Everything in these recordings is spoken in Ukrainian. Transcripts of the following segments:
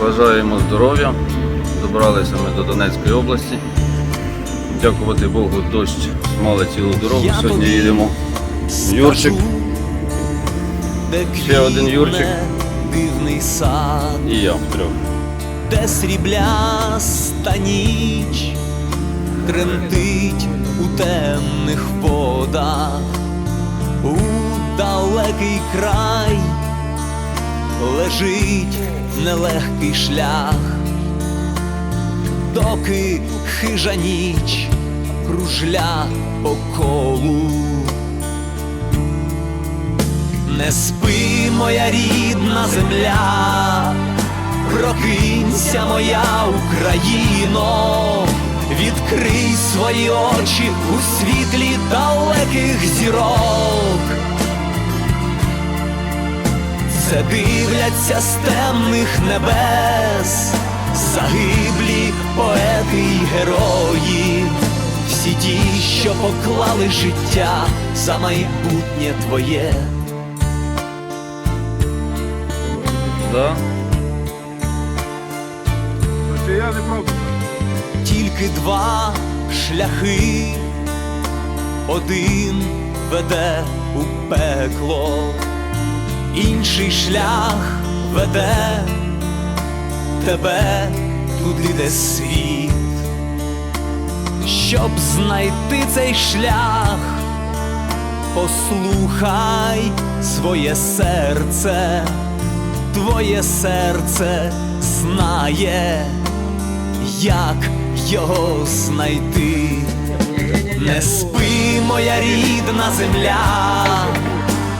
Бажаємо здоров'я. Добралися ми до Донецької області. Дякувати Богу, дощ мали цілу дорогу. Сьогодні їдемо Юрчик Ще один Юрчик. дивний сад, і я втрьох. де срібляста ніч тремтить у темних водах, у далекий край лежить нелегкий шлях, доки хижа ніч кружля по колу. Не спи, моя рідна земля, прокинься, моя Україно, відкрий свої очі у світлі далеких зірок. Це дивляться з темних небес, загиблі поети й герої, всі ті, що поклали життя за майбутнє твоє. Да? Я не тільки два шляхи, один веде у пекло, інший шлях веде тебе туди, де світ. Щоб знайти цей шлях, послухай своє серце, твоє серце знає як його знайти. Не спи, моя рідна земля,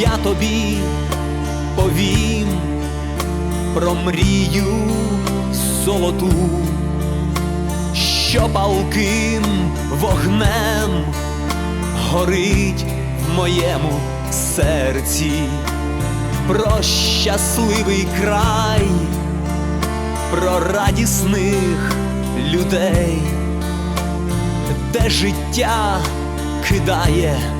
Я тобі повім про мрію золоту що палким вогнем горить в моєму серці, про щасливий край, про радісних людей, де життя кидає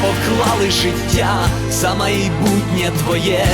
поклали життя за майбутнє твоє.